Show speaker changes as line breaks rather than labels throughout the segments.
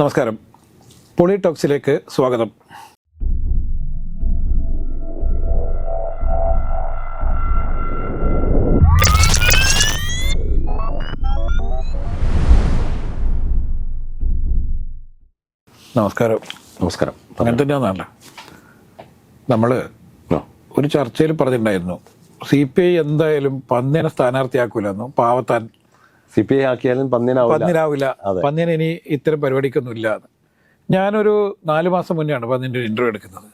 നമസ്കാരം. പൊളി ടോക്സിലേക്ക് സ്വാഗതം. നമസ്കാരം.
നമസ്കാരം.
അങ്ങനെ തന്നെയാണല്ല നമ്മൾ ഒരു ചർച്ചയിൽ പറഞ്ഞിട്ടുണ്ടായിരുന്നു. സി പി ഐ എന്തായാലും പന്നിനെ സ്ഥാനാർത്ഥിയാക്കൂലെന്നും. പാവത്താൻ
സി പി ഐ ആക്കിയാലും പന്നിനാവില്ല.
പന്നിന് ഇനി ഇത്തരം പരിപാടിക്കൊന്നും ഇല്ല എന്ന്. ഞാനൊരു നാല് മാസം മുന്നെയാണ് പന്നിന്റെ ഇന്റർവ്യൂ എടുക്കുന്നത്.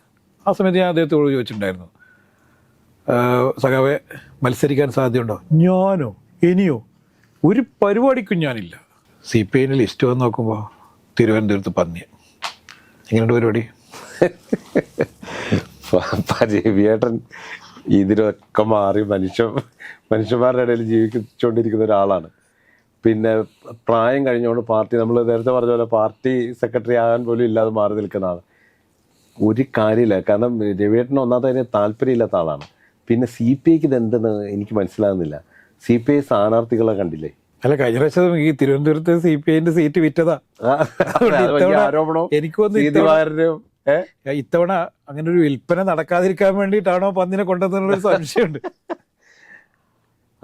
ആ സമയത്ത് ഞാൻ അദ്ദേഹത്തോട് ചോദിച്ചിട്ടുണ്ടായിരുന്നു. "ആഹ് സഖാവെ മത്സരിക്കാൻ സാധ്യതയുണ്ടോ? ഞാനോ? ഇനിയോ? ഒരു പരിപാടിക്കും ഞാനില്ല. സി പി ഐന്റെ ലിസ്റ്റ് വന്ന് നോക്കുമ്പോൾ തിരുവനന്തപുരത്ത് പന്നി. എങ്ങനെയുണ്ട് പരിപാടി?
രവിയേട്ടൻ ഇതിലൊക്കെ മാറി മനുഷ്യ മനുഷ്യന്മാരുടെ ഇടയിൽ ജീവിച്ചുകൊണ്ടിരിക്കുന്ന ഒരാളാണ്. പിന്നെ പ്രായം കഴിഞ്ഞുകൊണ്ട് പാർട്ടി നമ്മൾ നേരത്തെ പറഞ്ഞ പോലെ പാർട്ടി സെക്രട്ടറി ആകാൻ പോലും ഇല്ലാതെ മാറി നിൽക്കുന്ന ആൾ ഒരു കാര്യമില്ല. കാരണം രവിയേട്ടന് ഒന്നാമത്തെ അതിന് താല്പര്യമില്ലാത്ത ആളാണ്. പിന്നെ സി പി ഐക്ക് ഇത് എന്തെന്ന് എനിക്ക് മനസ്സിലാകുന്നില്ല. സി പി ഐ സ്ഥാനാർത്ഥികളെ കണ്ടില്ലേ?
അല്ല കഴിഞ്ഞ പ്രാവശ്യം ഈ തിരുവനന്തപുരത്ത് സി പി ഐന്റെ സീറ്റ് വിറ്റതാ. എനിക്ക്. ഇത്തവണ- ഇത്തവണ അങ്ങനെ ഒരു വിൽപ്പന നടക്കാതിരിക്കാൻ വേണ്ടിയിട്ടാണോ പന്നിനെ കൊണ്ടുവന്നുള്ള സംശയമുണ്ട്.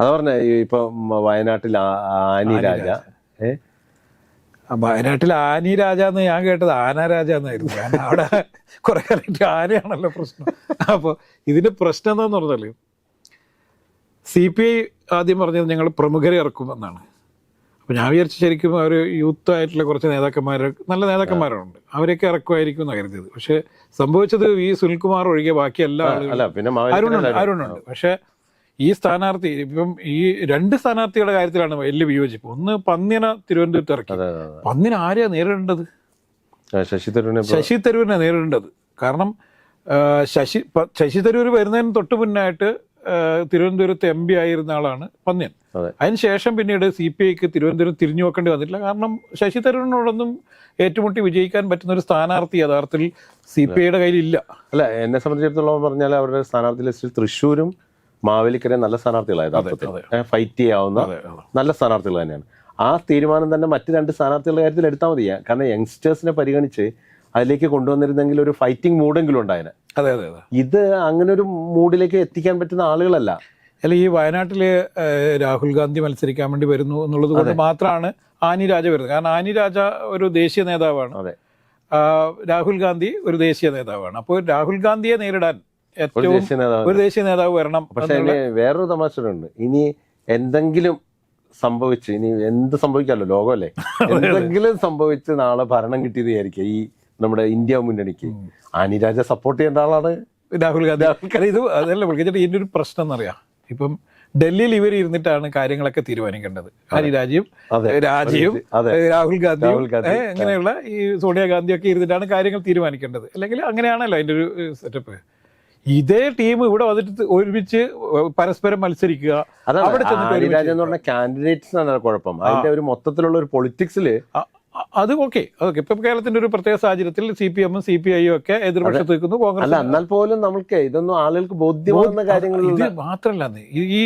അതാ പറഞ്ഞ ഇപ്പൊ വയനാട്ടിൽ ആനി രാജ. ഏ?
വയനാട്ടിൽ ആനി രാജ എന്ന് ഞാൻ കേട്ടത് ആന രാജ എന്നായിരുന്നു. കാരണം അവിടെ കുറെ കാലത്ത് ആനയാണല്ലോ പ്രശ്നം. അപ്പോൾ ഇതിന്റെ പ്രശ്നം എന്താന്ന് പറഞ്ഞാൽ സി പി ഐ ആദ്യം പറഞ്ഞത് ഞങ്ങൾ പ്രമുഖരെ ഇറക്കുമെന്നാണ് അപ്പോൾ ഞാൻ വിചാരിച്ചു ശരിക്കും അവർ യൂത്ത് ആയിട്ടുള്ള കുറച്ച് നേതാക്കന്മാർ നല്ല നേതാക്കന്മാരുണ്ട്. അവരെയൊക്കെ ഇറക്കുമായിരിക്കും എന്ന് കരുതിയത്. പക്ഷെ സംഭവിച്ചത് ഈ സുനിൽകുമാർ ഒഴികെ ബാക്കി എല്ലാ ആളുകളും. അരുണുണ്ട്. പക്ഷെ ഈ സ്ഥാനാർത്ഥി ഇപ്പം ഈ രണ്ട് സ്ഥാനാർത്ഥികളുടെ കാര്യത്തിലാണ് വലിയ വിയോജിപ്പ്. ഒന്ന് പന്നിനെ തിരുവനന്തപുരത്ത് ഇറക്കി. പന്നിന് ആരെയാണ് ആരെയാ നേരിടേണ്ടത്?
ശശി തരൂരിനെ
ശശി തരൂരിനെ നേരിടേണ്ടത്. കാരണം ശശി ശശി തരൂർ വരുന്നതിന് തൊട്ട് മുന്നായിട്ട് തിരുവനന്തപുരത്ത് എം പി ആയിരുന്ന ആളാണ് പന്നിയൻ.
അതെ.
അതിനുശേഷം പിന്നീട് സി പി ഐക്ക് തിരുവനന്തപുരം തിരിഞ്ഞു നോക്കേണ്ടി വന്നിട്ടില്ല. കാരണം ശശി തരൂരിനോടൊന്നും ഏറ്റുമുട്ടി വിജയിക്കാൻ പറ്റുന്ന ഒരു സ്ഥാനാർത്ഥി യഥാർത്ഥത്തിൽ സി പി ഐയുടെ കയ്യിലില്ല.
അല്ല എന്നെ സംബന്ധിച്ചിടത്തോളം പറഞ്ഞാൽ അവരുടെ സ്ഥാനാർത്ഥി ലിസ്റ്റിൽ തൃശ്ശൂരും മാവേലിക്കരയും നല്ല സ്ഥാനാർത്ഥികളായത് ഫൈറ്റ് ചെയ്യാവുന്ന. നല്ല സ്ഥാനാർത്ഥികൾ തന്നെയാണ്. ആ തീരുമാനം തന്നെ മറ്റു രണ്ട് സ്ഥാനാർത്ഥികളുടെ കാര്യത്തിൽ എടുത്താൽ മതി. കാരണം യങ്സ്റ്റേഴ്സിനെ പരിഗണിച്ച് അതിലേക്ക് കൊണ്ടുവന്നിരുന്നെങ്കിൽ ഒരു ഫൈറ്റിംഗ് മൂഡെങ്കിലും ഉണ്ടായേനെ.
അതെ അതെ
ഇത് അങ്ങനെ ഒരു മൂഡിലേക്ക് എത്തിക്കാൻ പറ്റുന്ന ആളുകളല്ല.
അല്ല ഈ വയനാട്ടിൽ രാഹുൽ ഗാന്ധി മത്സരിക്കാൻ വേണ്ടി വരുന്നു എന്നുള്ളത് കൊണ്ട് മാത്രമാണ് ആനി രാജ വരുന്നത്. കാരണം ആനി രാജ ഒരു ദേശീയ നേതാവാണ്.
അതെ.
രാഹുൽ ഗാന്ധി ഒരു ദേശീയ നേതാവാണ്. അപ്പോൾ രാഹുൽ ഗാന്ധിയെ നേരിടാൻ ഏറ്റവും ഒരു ദേശീയ നേതാവ് വരണം
പക്ഷേ വേറൊരു തമാശ ഇനി എന്തെങ്കിലും സംഭവിച്ച് ഇനി എന്ത് സംഭവിക്കാമല്ലോ ലോകമല്ലേ? എന്തെങ്കിലും സംഭവിച്ച് നാളെ ഭരണം കിട്ടിയത് ആയിരിക്കും ഈ നമ്മുടെ ഇന്ത്യ മുന്നണിക്ക്. അനിരാജ സപ്പോർട്ട് ചെയ്യേണ്ട ആളാണ്
രാഹുൽ ഗാന്ധി. കാരണം ഇത് അതല്ല വിളിച്ചിട്ട് ഇതിന്റെ ഒരു പ്രശ്നം എന്നറിയാം. ഇപ്പം ഡൽഹിയിൽ ഇവർ ഇരുന്നിട്ടാണ് കാര്യങ്ങളൊക്കെ തീരുമാനിക്കേണ്ടത്. ആനി രാജയും രാഹുൽ ഗാന്ധിയും
രാഹുൽ ഗാന്ധി.
അങ്ങനെയുള്ള ഈ സോണിയാഗാന്ധിയൊക്കെ ഇരുന്നിട്ടാണ് കാര്യങ്ങൾ തീരുമാനിക്കേണ്ടത്. അല്ലെങ്കിൽ അങ്ങനെയാണല്ലോ അതിന്റെ ഒരു സെറ്റപ്പ് ഇതേ ടീം ഇവിടെ വന്നിട്ട് ഒരുമിച്ച് പരസ്പരം മത്സരിക്കുക. അവിടെ
എന്ന് പറഞ്ഞ കാൻഡിഡേറ്റ്സിനാണ് കുഴപ്പം. അതിന്റെ ഒരു മൊത്തത്തിലുള്ള ഒരു
അ- അത് ഓക്കെ ഓക്കെ ഇപ്പം കേരളത്തിന്റെ ഒരു പ്രത്യേക സാഹചര്യത്തിൽ സി പി എമ്മും സി പി ഐയും ഒക്കെ എതിർപക്ഷത്ത് നിൽക്കുന്നു കോൺഗ്രസ്
എന്നാൽ പോലും നമ്മൾക്ക് ഇതൊന്നും ആളുകൾക്ക് ബോധ്യമാകുന്ന
ഇത് മാത്രല്ല ഈ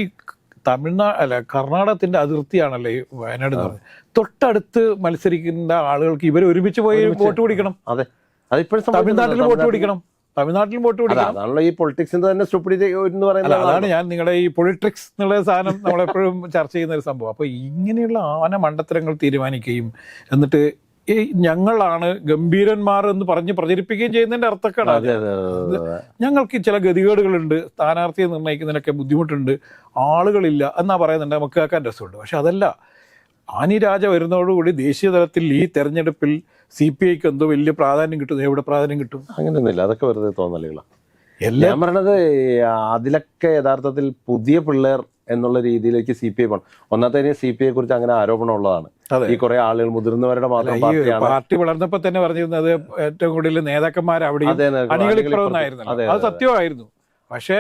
തമിഴ്നാട് അല്ല കർണാടകത്തിന്റെ അതിർത്തിയാണല്ലേ വയനാട് എന്ന് തൊട്ടടുത്ത് മത്സരിക്കുന്ന ആളുകൾക്ക് ഇവർ ഒരുമിച്ച് പോയി വോട്ട് പിടിക്കണം.
അതെ. അതിപ്പോഴും
തമിഴ്നാട്ടിൽ വോട്ട് പിടിക്കണം. തമിഴ്നാട്ടിലും വോട്ട്
അതാണല്ലോ ഈ പൊളിറ്റിക്സിന്റെ തന്നെ സ്റ്റുപ്പിഡിറ്റി എന്ന് പറയുന്നത്
അതാണ് ഞാൻ നിങ്ങളുടെ ഈ പൊളിറ്റിക്സ് എന്നുള്ള സാധനം നമ്മളെപ്പോഴും ചർച്ച ചെയ്യുന്ന ഒരു സംഭവം. അപ്പൊ ഇങ്ങനെയുള്ള ആന മണ്ടത്തരങ്ങൾ തീരുമാനിക്കുകയും എന്നിട്ട് ഈ ഞങ്ങളാണ് ഗംഭീരന്മാർ എന്ന് പറഞ്ഞ് പ്രചരിപ്പിക്കുകയും ചെയ്യുന്നതിന്റെ അർത്ഥക്കാണ് ഞങ്ങൾക്ക് ചില ഗതികേടുകളുണ്ട് സ്ഥാനാർത്ഥിയെ നിർണയിക്കുന്നതിനൊക്കെ ബുദ്ധിമുട്ടുണ്ട് ആളുകളില്ല എന്നാ പറയുന്നുണ്ട് നമുക്ക് കേൾക്കാൻ രസമുണ്ട്. പക്ഷെ അതല്ല ആനി രാജ വരുന്നതോടുകൂടി ദേശീയ തലത്തിൽ ഈ തെരഞ്ഞെടുപ്പിൽ സി പി ഐക്ക് എന്തോ വലിയ പ്രാധാന്യം കിട്ടും. എവിടെ പ്രാധാന്യം കിട്ടും?
അങ്ങനെയൊന്നുമില്ല അതൊക്കെ വെറുതെ തോന്നലുകളാണ്
എല്ലാം
ഞാൻ പറയണത് അതിലൊക്കെ യഥാർത്ഥത്തിൽ പുതിയ പിള്ളേർ എന്നുള്ള രീതിയിലേക്ക് സി പി ഐ പോകണം ഒന്നാമത്തെ സി പി ഐ കുറിച്ച് അങ്ങനെ ആരോപണം ഉള്ളതാണ് ഈ കുറെ ആളുകൾ മുതിർന്നവരുടെ മാത്രം
പാർട്ടി വളർന്നപ്പോ തന്നെ പറഞ്ഞിരുന്നത് ഏറ്റവും കൂടുതൽ നേതാക്കന്മാർ അവിടെ
അതെ, അതെ,
അണികളിപ്പുറമെന്നായിരുന്നു
അത്
സത്യമായിരുന്നു. പക്ഷേ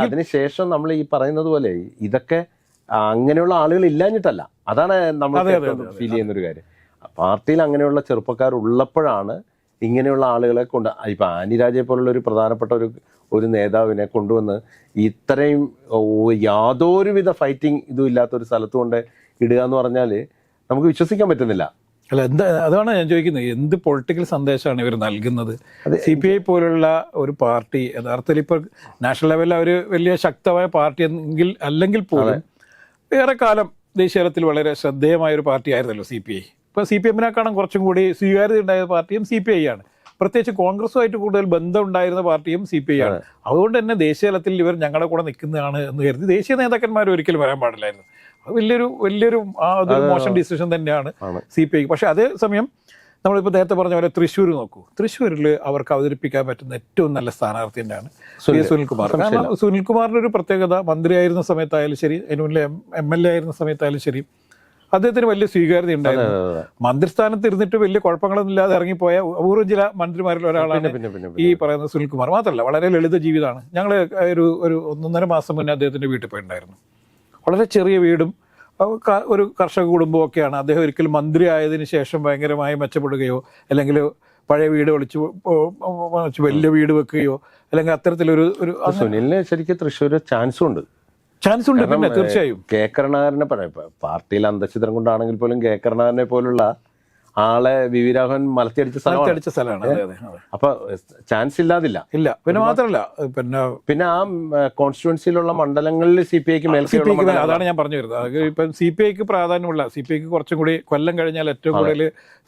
അതിനുശേഷം നമ്മൾ ഈ പറയുന്നത് പോലെ ഇതൊക്കെ അങ്ങനെയുള്ള ആളുകൾ ഇല്ലാഞ്ഞിട്ടല്ല. അതാണ് നമ്മൾ ഫീൽ ചെയ്യുന്ന ഒരു കാര്യം. പാർട്ടിയിൽ അങ്ങനെയുള്ള ചെറുപ്പക്കാർ ഉള്ളപ്പോഴാണ് ഇങ്ങനെയുള്ള ആളുകളെ കൊണ്ട് ഇപ്പൊ ആനിരാജയെ പോലുള്ള ഒരു പ്രധാനപ്പെട്ട ഒരു ഒരു നേതാവിനെ കൊണ്ടുവന്ന് ഇത്രയും യാതൊരുവിധ ഫൈറ്റിംഗ് ഇതും ഇല്ലാത്ത ഒരു സ്ഥലത്ത് കൊണ്ട് ഇടുക എന്ന് പറഞ്ഞാൽ നമുക്ക് വിശ്വസിക്കാൻ പറ്റുന്നില്ല.
അല്ല എന്താ അതാണ് ഞാൻ ചോദിക്കുന്നത്. എന്ത് പൊളിറ്റിക്കൽ സന്ദേശമാണ് ഇവർ നൽകുന്നത്? സി പി ഐ പോലുള്ള ഒരു പാർട്ടി യഥാർത്ഥത്തിൽ ഇപ്പോൾ നാഷണൽ ലെവലിൽ അവർ വലിയ ശക്തമായ പാർട്ടി എങ്കിൽ അല്ലെങ്കിൽ പോലും ഏറെ കാലം ദേശീയ വളരെ ശ്രദ്ധേയമായ ഒരു പാർട്ടി ആയിരുന്നല്ലോ സി പി ഐ. ഇപ്പോൾ സി പി എമ്മിനെക്കാളും കുറച്ചും കൂടി സ്വീകാര്യത ഉണ്ടായ പാർട്ടിയും സി പി ഐ ആണ്. പ്രത്യേകിച്ച് കോൺഗ്രസുമായിട്ട് കൂടുതൽ ബന്ധം ഉണ്ടായിരുന്ന പാർട്ടിയും സി പി ഐ ആണ്. അതുകൊണ്ട് തന്നെ ദേശീയതലത്തിൽ ഇവർ ഞങ്ങളുടെ കൂടെ നിൽക്കുന്നതാണ് എന്ന് കരുതി ദേശീയ നേതാക്കന്മാർ ഒരിക്കലും വരാൻ പാടില്ലായിരുന്നു. അത് വലിയൊരു വലിയൊരു മോശം ഡിസിഷൻ തന്നെയാണ്. സി പി ഐ പക്ഷേ അതേ സമയം നമ്മളിപ്പോൾ നേരത്തെ പറഞ്ഞ പോലെ തൃശ്ശൂർ നോക്കൂ. തൃശ്ശൂരിൽ അവർക്ക് അവതരിപ്പിക്കാൻ പറ്റുന്ന ഏറ്റവും നല്ല സ്ഥാനാർത്ഥി തന്നെയാണ് സുനിൽകുമാർ. കാരണം സുനിൽകുമാറിന്റെ ഒരു പ്രത്യേകത മന്ത്രിയായിരുന്ന സമയത്തായാലും ശരി അതിന് മുന്നിൽ എം എൽ എ ആയിരുന്ന സമയത്തായാലും ശരി അദ്ദേഹത്തിന് വലിയ സ്വീകാര്യത ഉണ്ടായിരുന്നു. മന്ത്രിസ്ഥാനത്ത് ഇരുന്നിട്ട് വലിയ കുഴപ്പങ്ങളൊന്നും ഇല്ലാതെ ഇറങ്ങിപ്പോയ അപൂർവം ചില മന്ത്രിമാരിൽ ഒരാളാണ് ഈ പറയുന്ന സുനിൽകുമാർ. മാത്രമല്ല വളരെ ലളിത ജീവിതമാണ്. ഞങ്ങൾ ഒരു ഒരു ഒന്നൊന്നര മാസം മുന്നേ അദ്ദേഹത്തിന്റെ വീട്ടിൽ പോയിട്ടുണ്ടായിരുന്നു. വളരെ ചെറിയ വീടും ഒരു കർഷക കുടുംബമൊക്കെയാണ്. അദ്ദേഹം ഒരിക്കലും മന്ത്രി ആയതിന് ശേഷം ഭയങ്കരമായി മെച്ചപ്പെടുകയോ അല്ലെങ്കിൽ പഴയ വീട് ഒളിച്ച് വലിയ വീട് വെക്കുകയോ അല്ലെങ്കിൽ അത്തരത്തിലൊരു ഒരു
സുനിലിന് ശരിക്കും തൃശ്ശൂർ ചാൻസും ഉണ്ട്
ചാൻസ് ഉണ്ട് പിന്നെ തീർച്ചയായും.
കെ കരുണാകരനെ പറയാം പാർട്ടിയിൽ അന്തഛിദ്രം കൊണ്ടാണെങ്കിൽ പോലും കെ കരുണാകരനെ പോലുള്ള ആളെ വി വി രാഘവൻ മലത്തിയടിച്ച സ്ഥലമാണ്.
സ്ഥലമാണ്.
അപ്പൊ ചാൻസ് ഇല്ലാതില്ല.
ഇല്ല. പിന്നെ മാത്രമല്ല പിന്നെ
പിന്നെ ആ കോൺസ്റ്റിറ്റ്യുവൻസിയിലുള്ള മണ്ഡലങ്ങളിൽ സി പി ഐക്ക്
അതാണ് ഞാൻ പറഞ്ഞു വരുന്നത്. അത് ഇപ്പം സി പി ഐക്ക് പ്രാധാന്യമുള്ള സി പി ഐക്ക് കുറച്ചും കൂടി കൊല്ലം കഴിഞ്ഞാൽ ഏറ്റവും കൂടുതൽ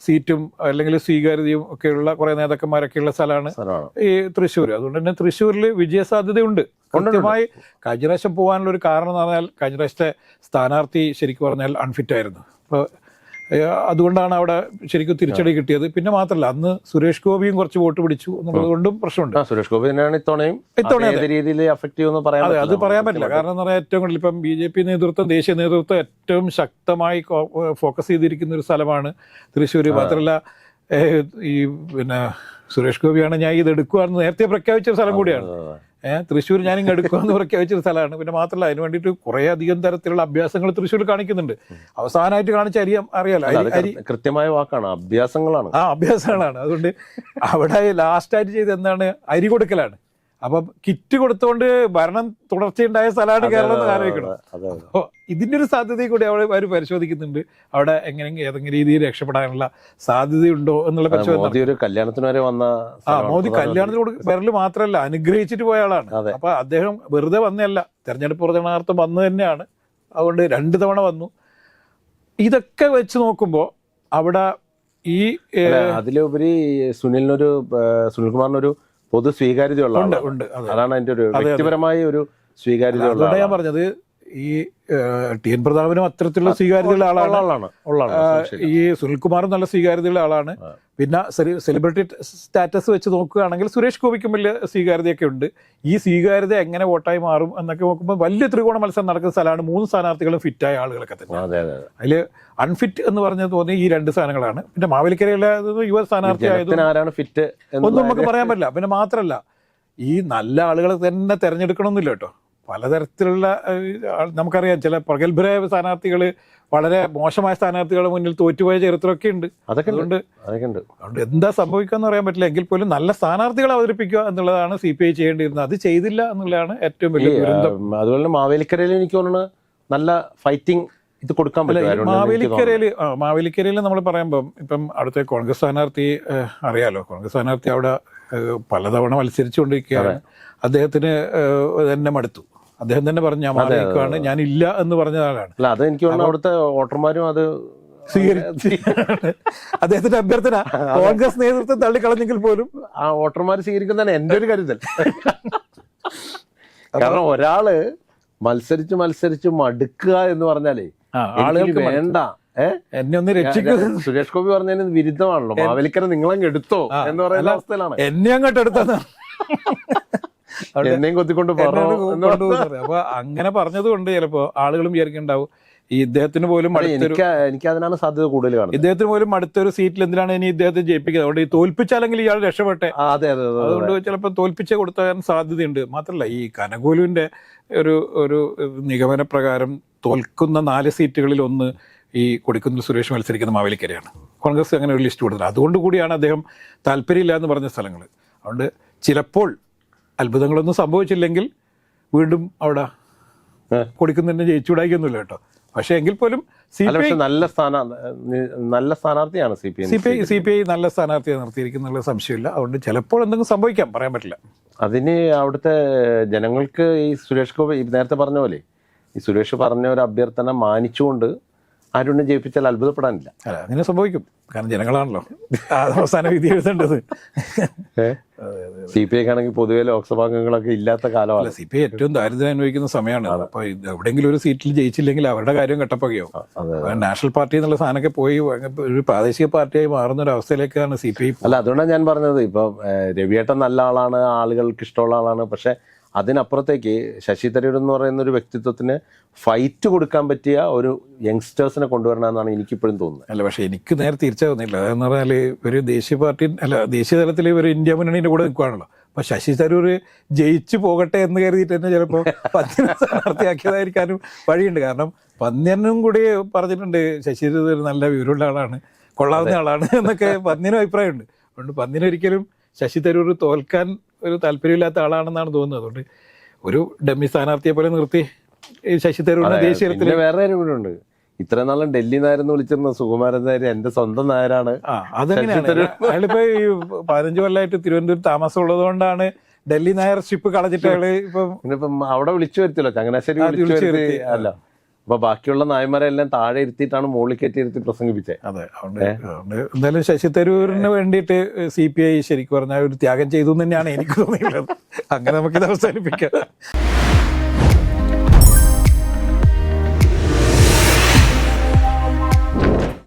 സീറ്റും അല്ലെങ്കിൽ സ്വീകാര്യതയും ഒക്കെയുള്ള കുറെ നേതാക്കന്മാരൊക്കെയുള്ള സ്ഥലമാണ്
സ്ഥലമാണ്.
ഈ തൃശ്ശൂർ അതുകൊണ്ട് തന്നെ തൃശ്ശൂരിൽ വിജയസാധ്യതയുണ്ട്. കൃത്യമായി കഴിഞ്ഞ പ്രാവശ്യം പോകാനുള്ള ഒരു കാരണം എന്ന് പറഞ്ഞാൽ കഴിഞ്ഞ പ്രാവശ്യത്തെ സ്ഥാനാർത്ഥി ശരിക്കും പറഞ്ഞാൽ അൺഫിറ്റ് ആയിരുന്നു. അപ്പോൾ അതുകൊണ്ടാണ് അവിടെ ശരിക്കും തിരിച്ചടി കിട്ടിയത്. പിന്നെ മാത്രമല്ല അന്ന് സുരേഷ് ഗോപിയും കുറച്ച് വോട്ട് പിടിച്ചു എന്നുള്ളത് കൊണ്ടും പ്രശ്നമുണ്ട്
സുരേഷ് ഗോപി തന്നെയാണ് ഇത്തവണയും
ഇത്തവണ
രീതിയിൽ അഫക്ട് ചെയ്യുമെന്ന് പറയാൻ
അതെ. പറയാൻ പറ്റില്ല. കാരണം എന്ന് പറയാൻ ഏറ്റവും കൂടുതൽ ഇപ്പം ബി ജെ പി നേതൃത്വം ദേശീയ നേതൃത്വം ഏറ്റവും ശക്തമായി ഫോക്കസ് ചെയ്തിരിക്കുന്ന ഒരു സ്ഥലമാണ് തൃശ്ശൂർ മാത്രമല്ല ഈ പിന്നെ സുരേഷ് ഗോപിയാണ് ഞാൻ ഇത് എടുക്കുവാന്ന് നേരത്തെ പ്രഖ്യാപിച്ച ഒരു സ്ഥലം കൂടിയാണ്. തൃശ്ശൂർ ഞാൻ ഇങ്ങ് എടുക്കുമെന്ന് പ്രഖ്യാപിച്ച ഒരു സ്ഥലമാണ്. പിന്നെ മാത്രമല്ല അതിന് വേണ്ടിയിട്ട് കുറേ അധികം തരത്തിലുള്ള അഭ്യാസങ്ങൾ തൃശ്ശൂർ കാണിക്കുന്നുണ്ട്. അവസാനമായിട്ട് കാണിച്ച അരി
അറിയാലോ? കൃത്യമായ വാക്കാണ്. അഭ്യാസങ്ങളാണ്.
ആ അഭ്യാസങ്ങളാണ്. അതുകൊണ്ട് അവിടെ ലാസ്റ്റായിട്ട് ചെയ്ത് എന്താണ്? അരി കൊടുക്കലാണ്. അപ്പം കിറ്റ് കൊടുത്തുകൊണ്ട് ഭരണം തുടർച്ചയുണ്ടായ സ്ഥലമാണ് കേരളം എന്ന് ആലോചിക്കണം. അപ്പോൾ ഇതിന്റെ ഒരു സാധ്യത കൂടി അവിടെ അവർ പരിശോധിക്കുന്നുണ്ട്. അവിടെ എങ്ങനെ ഏതെങ്കിലും രീതിയിൽ രക്ഷപ്പെടാനുള്ള സാധ്യതയുണ്ടോ എന്നുള്ള പരിശോധന
മോദി ഒരു കല്യാണത്തിന് വരെ വന്ന
ആ മോദി കല്യാണത്തിന് വരൽ മാത്രമല്ല അനുഗ്രഹിച്ചിട്ട് പോയ ആളാണ്. അപ്പൊ അദ്ദേഹം വെറുതെ വന്നതല്ല തെരഞ്ഞെടുപ്പ് പ്രചരണാർത്ഥം വന്നു തന്നെയാണ്. അതുകൊണ്ട് രണ്ട് തവണ വന്നു. ഇതൊക്കെ വെച്ച് നോക്കുമ്പോൾ അവിടെ ഈ
അതിലുപരി സുനിലിനൊരു സുനിൽ സുനിൽകുമാറിനൊരു പൊതു സ്വീകാര്യതയുള്ള
ഉണ്ട്.
അതാണ് അതിന്റെ ഒരു വ്യക്തിപരമായ ഒരു സ്വീകാര്യതയുള്ള
ഞാൻ പറഞ്ഞത് ഈ ടി എൻ പ്രതാപനും അത്തരത്തിലുള്ള സ്വീകാര്യതയുള്ള ആളാണ്. ഈ സുനിൽകുമാറും നല്ല സ്വീകാര്യതയുള്ള ആളാണ്. പിന്നെ സെലിബ്രിറ്റി സ്റ്റാറ്റസ് വെച്ച് നോക്കുകയാണെങ്കിൽ സുരേഷ് ഗോപിക്കും വലിയ സ്വീകാര്യതയൊക്കെ ഉണ്ട്. ഈ സ്വീകാര്യത എങ്ങനെ വോട്ടായി മാറും എന്നൊക്കെ നോക്കുമ്പോൾ വലിയ ത്രികോണ മത്സരം നടക്കുന്ന സ്ഥലമാണ് മൂന്ന് സ്ഥാനാർത്ഥികളും ഫിറ്റായ ആളുകളൊക്കെ തന്നെ.
അതെ അതെ അതെ.
അതിൽ അൺഫിറ്റ് എന്ന് പറഞ്ഞ തോന്നി ഈ രണ്ട് സ്ഥാനങ്ങളാണ്. പിന്നെ മാവേലിക്കരയിലെ യുവ സ്ഥാനാർത്ഥി ആയതും
ഫിറ്റ്
ഒന്നും നമുക്ക് പറയാൻ പറ്റില്ല. പിന്നെ മാത്രമല്ല ഈ നല്ല ആളുകളെ തന്നെ തിരഞ്ഞെടുക്കണമെന്നില്ല കേട്ടോ. പലതരത്തിലുള്ള നമുക്കറിയാം ചില പ്രഗത്ഭരായ സ്ഥാനാർത്ഥികൾ വളരെ മോശമായ സ്ഥാനാർത്ഥികളുടെ മുന്നിൽ തോറ്റുപോയ ചരിത്രമൊക്കെ ഉണ്ട്.
അതൊക്കെ ഉണ്ട്.
അതുകൊണ്ട്
അതൊക്കെ ഉണ്ട്.
അതുകൊണ്ട് എന്താ സംഭവിക്കാന്ന് പറയാൻ പറ്റില്ല. എങ്കിൽ പോലും നല്ല സ്ഥാനാർത്ഥികളെ അവതരിപ്പിക്കുക എന്നുള്ളതാണ് സി പി ഐ ചെയ്യേണ്ടിയിരുന്നത്. അത് ചെയ്തില്ല എന്നുള്ളതാണ് ഏറ്റവും വലിയ ദുരന്തം.
അതുപോലെ മാവേലിക്കരയിൽ എനിക്ക് തോന്നുന്നു നല്ല ഫൈറ്റിംഗ് ഇത് കൊടുക്കാൻ പറ്റില്ല
മാവേലിക്കരയിൽ മാവേലിക്കരയിൽ നമ്മൾ പറയുമ്പം ഇപ്പം അടുത്ത കോൺഗ്രസ് സ്ഥാനാർത്ഥി അറിയാലോ കോൺഗ്രസ് സ്ഥാനാർത്ഥി അവിടെ പലതവണ മത്സരിച്ചുകൊണ്ടിരിക്കുകയാണ്. അദ്ദേഹത്തിന് തന്നെ മടുത്തു. അദ്ദേഹം തന്നെ പറഞ്ഞു ഞാൻ മാറിയേക്കുവാണ് ഞാൻ ഇല്ല എന്ന് പറഞ്ഞ ആളാണ്.
അല്ല അത് എനിക്ക് തോന്നുന്നു അവിടുത്തെ വോട്ടർമാരും അത്
സ്വീകരിച്ചു അദ്ദേഹത്തിന്റെ അഭ്യർത്ഥന കോൺഗ്രസ് നേതൃത്വം തള്ളിക്കളഞ്ഞെങ്കിൽ പോലും
ആ വോട്ടർമാർ സ്വീകരിക്കുന്നതാണ് എന്റെ ഒരു കരുതൽ. കാരണം ഒരാൾ മത്സരിച്ച് മത്സരിച്ച് മടുക്കുക എന്ന് പറഞ്ഞാലേ
ആളുകൾ
ആളുകൾക്ക് വേണ്ട.
എന്നെ ഒന്ന് രക്ഷിക്കുക
സുരേഷ് ഗോപി പറഞ്ഞതിന് വിരുദ്ധമാണല്ലോ. മാവേലിക്കര നിങ്ങളങ്ങ് എടുത്തോ എന്ന് പറയുന്ന അവസ്ഥയിലാണ്.
എന്നെ അങ്ങോട്ട് എടുത്തതാണ്
എന്നെയും കൊത്തിക്കൊണ്ട്
അപ്പൊ അങ്ങനെ പറഞ്ഞത് കൊണ്ട് ചിലപ്പോ ആളുകളും വിചാരിക്കുന്നുണ്ടാവും. ഈ ഇദ്ദേഹത്തിന് പോലും
എനിക്ക് എനിക്ക് അതിനാണ് സാധ്യത കൂടുതൽ കാണുന്നത്.
ഇദ്ദേഹത്തിന് പോലും അടുത്തൊരു സീറ്റിൽ എന്തിനാണ് ഇനി ഇദ്ദേഹത്തെ ജയിപ്പിക്കുന്നത്? അതുകൊണ്ട് ഈ തോൽപ്പിച്ചാലെങ്കിൽ ഇയാൾ രക്ഷപ്പെട്ടെ.
അതെ അതെ അതെ, അതെ
അതുകൊണ്ട് ചിലപ്പോൾ തോൽപ്പിച്ച് കൊടുത്താൻ സാധ്യതയുണ്ട്. മാത്രമല്ല ഈ കനകോലുവിന്റെ ഒരു ഒരു നിഗമന പ്രകാരം തോൽക്കുന്ന നാല് സീറ്റുകളിൽ ഒന്ന് ഈ കൊടിക്കുന്നിൽ സുരേഷ് മത്സരിക്കുന്ന മാവേലിക്കരയാണ്. കോൺഗ്രസ് അങ്ങനെ ഒരു ലിസ്റ്റ് കൊടുത്തത് അതുകൊണ്ട് കൂടിയാണ് അദ്ദേഹം താല്പര്യമില്ല എന്ന് പറഞ്ഞ സ്ഥലങ്ങൾ അതുകൊണ്ട് ചിലപ്പോൾ അത്ഭുതങ്ങളൊന്നും സംഭവിച്ചില്ലെങ്കിൽ വീണ്ടും അവിടെ. കൊടുക്കുന്നതിന് ജയിച്ചുകൂടായിക്കൊന്നുമില്ല കേട്ടോ. പക്ഷേ എങ്കിൽ പോലും സി പി ഐ
നല്ല സ്ഥാനം നല്ല സ്ഥാനാർത്ഥിയാണ് C P I
C P I C P I നല്ല സ്ഥാനാർത്ഥിയെ നിർത്തിയിരിക്കുന്നുള്ള സംശയമില്ല. അതുകൊണ്ട് ചിലപ്പോൾ എന്തെങ്കിലും സംഭവിക്കാം പറയാൻ പറ്റില്ല.
അതിന് അവിടുത്തെ ജനങ്ങൾക്ക് ഈ സുരേഷ് ഗോപി നേരത്തെ പറഞ്ഞ പോലെ ഈ സുരേഷ് പറഞ്ഞ ഒരു അഭ്യർത്ഥന മാനിച്ചുകൊണ്ട് ആരുണ്യം ജയിപ്പിച്ചാൽ അത്ഭുതപ്പെടാനില്ല.
അല്ല അങ്ങനെ സംഭവിക്കും. കാരണം ജനങ്ങളാണല്ലോ. അവസാന വിധി എഴുതേണ്ടത്.
സി പി ഐക്ക് ആണെങ്കിൽ പൊതുവെ ലോക്സഭാംഗങ്ങളൊക്കെ ഇല്ലാത്ത കാലമാണ്.
സി പി ഐ ഏറ്റവും ദാരിദ്ര്യം അനുഭവിക്കുന്ന സമയമാണ്. അപ്പൊ എവിടെയെങ്കിലും ഒരു സീറ്റിൽ ജയിച്ചില്ലെങ്കിൽ അവരുടെ കാര്യം കട്ടപ്പകയാവും
അതെ
നാഷണൽ പാർട്ടി എന്നുള്ള സാധനമൊക്കെ പോയി ഒരു പ്രാദേശിക പാർട്ടിയായി മാറുന്ന ഒരു അവസ്ഥയിലേക്കാണ് സി പി ഐ
അല്ല അതുകൊണ്ടാണ് ഞാൻ പറഞ്ഞത്. ഇപ്പൊ രവിയേട്ടൻ നല്ല ആളാണ് ആളുകൾക്ക് ഇഷ്ടമുള്ള ആളാണ്. പക്ഷെ അതിനപ്പുറത്തേക്ക് ശശി തരൂർ എന്ന് പറയുന്ന ഒരു വ്യക്തിത്വത്തിന് ഫൈറ്റ് കൊടുക്കാൻ പറ്റിയ ഒരു യങ്സ്റ്റേഴ്സിനെ കൊണ്ടുവരണമെന്നാണ് എനിക്കിപ്പോഴും തോന്നുന്നത്.
അല്ല പക്ഷേ എനിക്ക് നേരെ തിരിച്ചാവുന്നില്ല അതെന്ന് പറഞ്ഞാൽ ഒരു ദേശീയ പാർട്ടി അല്ല ദേശീയ തലത്തിൽ ഒരു ഇന്ത്യ മുന്നണിയുടെ കൂടെ നിൽക്കുകയാണല്ലോ അപ്പോൾ ശശി തരൂർ ജയിച്ചു പോകട്ടെ എന്ന് കരുതിയിട്ട് തന്നെ ചിലപ്പോൾ പന്ന്യനെ സ്ഥാനാർത്ഥിയാക്കിയതായിരിക്കാനും വഴിയുണ്ട്. കാരണം പന്ന്യനും കൂടി പറഞ്ഞിട്ടുണ്ട് ശശി തരൂർ നല്ല വിവരമുള്ള ആളാണ് കൊള്ളാവുന്ന ആളാണ് എന്നൊക്കെ പന്ന്യനും അഭിപ്രായമുണ്ട്. അതുകൊണ്ട് പന്ന്യനൊരിക്കലും ശശി തരൂർ തോൽക്കാൻ ഒരു താല്പര്യമില്ലാത്ത ആളാണെന്നാണ് തോന്നുന്നത്. അതുകൊണ്ട് ഒരു ഡമ്മി സ്ഥാനാർത്ഥിയെ പോലെ നിർത്തി ശശി തരൂരിനെ ദേശീയ തലത്തിൽ
പിന്നെ വേറെ കാര്യം കൂടെ ഉണ്ട്. ഇത്ര നാളും ഡൽഹി നായരെന്ന് വിളിച്ചിരുന്ന സുകുമാരൻ നായർ എന്റെ സ്വന്തം നായരാണ്.
അതങ്ങനെയാണ്. അയാളിപ്പോ ഈ പതിനഞ്ച് കൊല്ലമായിട്ട് തിരുവനന്തപുരം താമസം ഉള്ളത് കൊണ്ടാണ് ഡൽഹി നായർ ഷിപ്പ് കളഞ്ഞിട്ട് അയാൾ ഇപ്പം
ഇപ്പം അവിടെ വിളിച്ചു വരുത്തില്ലോ ചങ്ങനാശ്ശേരി വിളിച്ചു വരുത്തി. അല്ല. അപ്പൊ ബാക്കിയുള്ള നായന്മാരെല്ലാം താഴെ ഇരുത്തിയിട്ടാണ് മുകളിൽ കയറ്റി ഇരുത്തി പ്രസംഗിപ്പിച്ചത്
അതെ അതുകൊണ്ട് അതുകൊണ്ട് എന്തായാലും ശശി തരൂരിന് വേണ്ടിയിട്ട് സി പി ഐ ശരിക്കും പറഞ്ഞാൽ ഒരു ത്യാഗം ചെയ്തു എന്ന് തന്നെയാണ് എനിക്ക് തോന്നിയിട്ടുള്ളത്. അങ്ങനെ നമുക്ക് ഇത് അവസാനിപ്പിക്കാം.